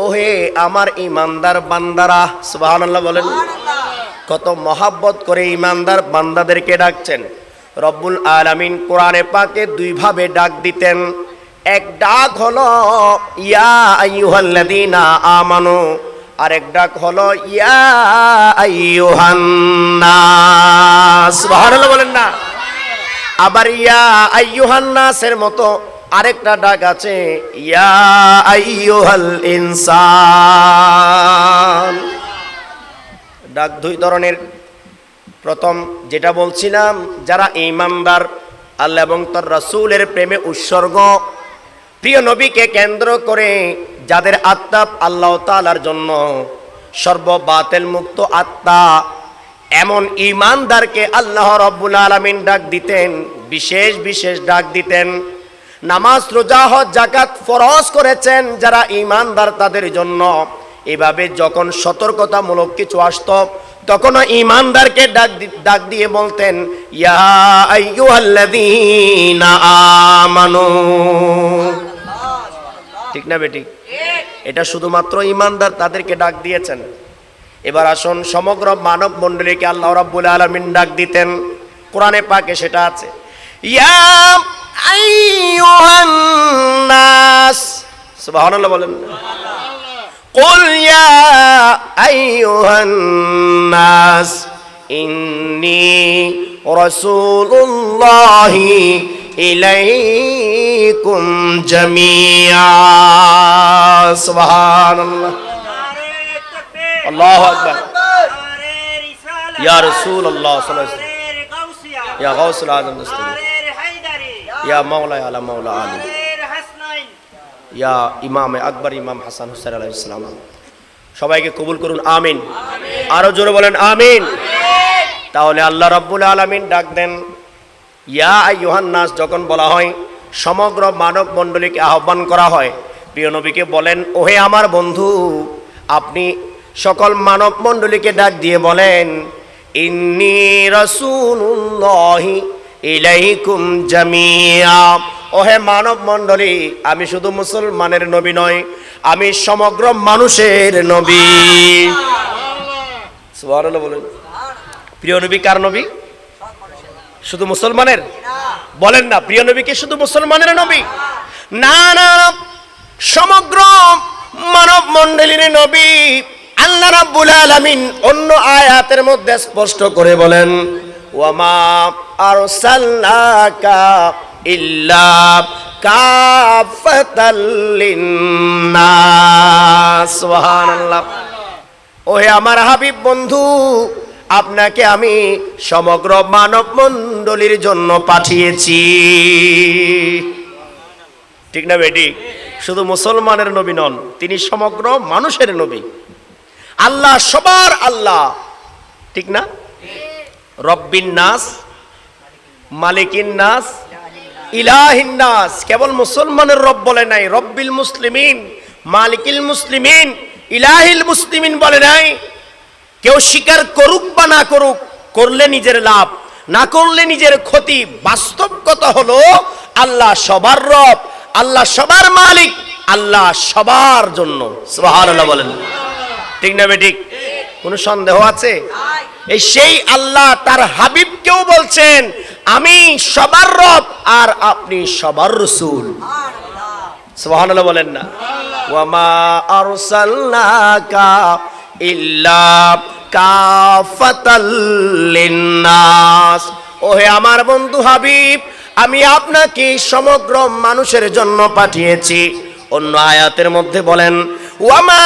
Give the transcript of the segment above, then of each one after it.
ওহে আমার ইমানদার বান্দারা, সুবহানাল্লাহ বলেন। কত মহাব্বত করে ইমানদার বান্দাদেরকে ডাকছেন। রব্বুল আলামিন কোরআনে পাকে দুইভাবে ডাক দিতেন। এক ডাক হলো, ইয়া আইয়ুহাল্লাযীনা আমানু। আর এক ডাক হলো, ইয়া বলেন না। আবার ইয়া আইয়ুহান নাসের মতো আরেকটা ডাক আছে, ইয়া ইনসান। ডাক দুই ধরনের। প্রথম যেটা বলছিলাম, যারা ইমানদার, আল্লাহ এবং তার রাসূলের প্রেমে উৎসর্গ, প্রিয় নবীকে কেন্দ্র করে যাদের আত্মা আল্লাহ তাআলার জন্য সর্ববাতেল মুক্ত আত্মা, এমন ইমানদারকে আল্লাহ রব্বুল আলামিন ডাক দিতেন, বিশেষ বিশেষ ডাক দিতেন। নামাজ, রোজা, হজ জাকাত ফরজ করেছেন যারা ইমানদার তাদের জন্য। এভাবে যখন সতর্কতামূলক কিছু আসতো, তখনও ইমানদারকে ডাক ডাক দিয়ে বলতেন ঠিক না বেটি? এটা শুধুমাত্র ইমানদার তাদেরকে ডাক দিয়েছেন। এবার আসুন, সমগ্র মানব মণ্ডলীকে আল্লাহ রাব্বুল আলামিন ডাক দিতেন। কোরআনে পাকে সেটা আছে। ইয়া আইয়ুহান নাস সুবহানাল্লাহ বলেন قل يا أيها الناس إني رسول الله إليكم جميعا سبحان الله الله أكبر يا رسول الله صلى الله عليه وسلم يا غوث العظم نستغفر ইয়া মাওলা আলা মাওলা আলী ইয়া ইমাম আকবর ইমাম হাসান হুসাইন আলাহ ইসলাম সবাইকে কবুল করুন আমিন। আরও জোরে বলেন আমিন। তাহলে আল্লাহ রব্বুল আলমিন ডাক দেন। ইয়া ইউহান নাস যখন বলা হয় সমগ্র মানব মণ্ডলীকে আহ্বান করা হয় প্রিয় নবীকে বলেন ওহে আমার বন্ধু আপনি সকল মানব মণ্ডলীকে ডাক দিয়ে বলেন ইন্নি রসুল্লাহি ইলাইকুম জামিয়া। ওহে মানব মণ্ডলী আমি শুধু মুসলমানের নবী নয়, আমি সমগ্র মানুষের নবী। বলেন। প্রিয় নবী কার নবী? শুধু মুসলমানের? বলেন না, প্রিয় নবী কি শুধু মুসলমানের নবী? না না, সমগ্র মানব মণ্ডলীর নবী আল্লাহ রাব্বুল আলামিন অন্য আয়াতের মধ্যে স্পষ্ট করে বলেন ওয়ামা আরসালনাকা ইল্লা কাফাতাল লিন্নাস। সুবহানাল্লাহ। ওহে আমার হাবিব বন্ধু, আপনাকে আমি সমগ্র মানব মণ্ডলীর জন্য পাঠিয়েছি। ঠিক না বেটি? শুধু মুসলমানের নবী নন, তিনি সমগ্র মানুষের নবী। আল্লাহ সবার আল্লাহ। ঠিক না? রব্বিন নাস মালিকিন নাস ইলাহিন নাস। কেবল মুসলমানের রব বলে নাই রব্বিল মুসলিমিন মালিকিল মুসলিমিন ইলাহিল মুসলিমিন বলে নাই। কেউ স্বীকার করুক বা না করুক করলে নিজের লাভ না করলে নিজের ক্ষতি। বাস্তব কথা হলো আল্লাহ সবার রব আল্লাহ সবার মালিক আল্লাহ সবার জন্য। সুবহানাল্লাহ বলেন। ঠিক না বেঠিক কোনো সন্দেহ আছে? এই সেই আল্লাহ তার হাবিবকেও বলছেন আমি সবার রব আর আপনি সবার রসুল। সুবহানাল্লাহ বলেন না। ওয়ামা আরসালনাকা ইল্লা কাফাতাল লিন্নাস। ওহে আমার বন্ধু হাবিব, আমি আপনাকে সমগ্র মানুষের জন্য পাঠিয়েছি। অন্য আয়াতের মধ্যে বলেন ওয়ামা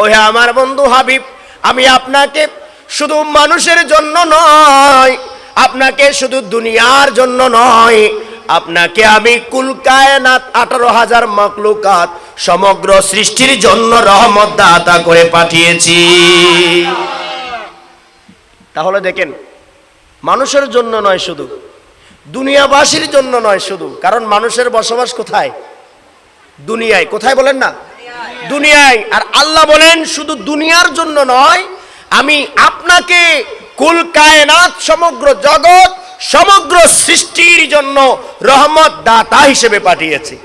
ওহে আমার বন্ধু হাবিব, আমি আপনাকে শুধু মানুষের জন্য নয়, আপনাকে শুধু দুনিয়ার জন্য নয়, আপনাকে আমি কুল কায়নাত আঠারো হাজার মকলুকাত সমগ্র সৃষ্টির জন্য রহমত দাতা করে পাঠিয়েছি। তাহলে দেখেন মানুষের জন্য নয় শুধু দুনিয়াবাসীর জন্য নয় শুধু কারণ মানুষের বসবাস কোথায়? দুনিয়ায় কোথায় বলেন না? দুনিয়ায়। আর আল্লাহ বলেন শুধু দুনিয়ার জন্য নয় আমি আপনাকে কুল কায়নাত সমগ্র জগৎ সমগ্র সৃষ্টির জন্য রহমত দাতা হিসেবে পাঠিয়েছি।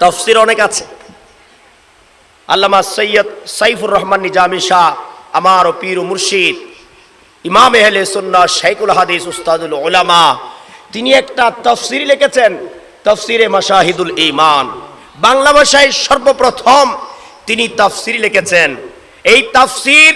তফসির অনেক আছে। আল্লামা সৈয়দ সাইফুর রহমান নিজামি শাহ আমার ও পীর ও মুর্শিদ ইমাম এহলে সুন্না শাইকুল হাদিস, উস্তাদুল ওলামা তিনি একটা তফসির লিখেছেন, তফসিরে মাসাহিদুল ইমান বাংলা ভাষায় সর্বপ্রথম তিনি তাফসির লিখেছেন। এই তাফসির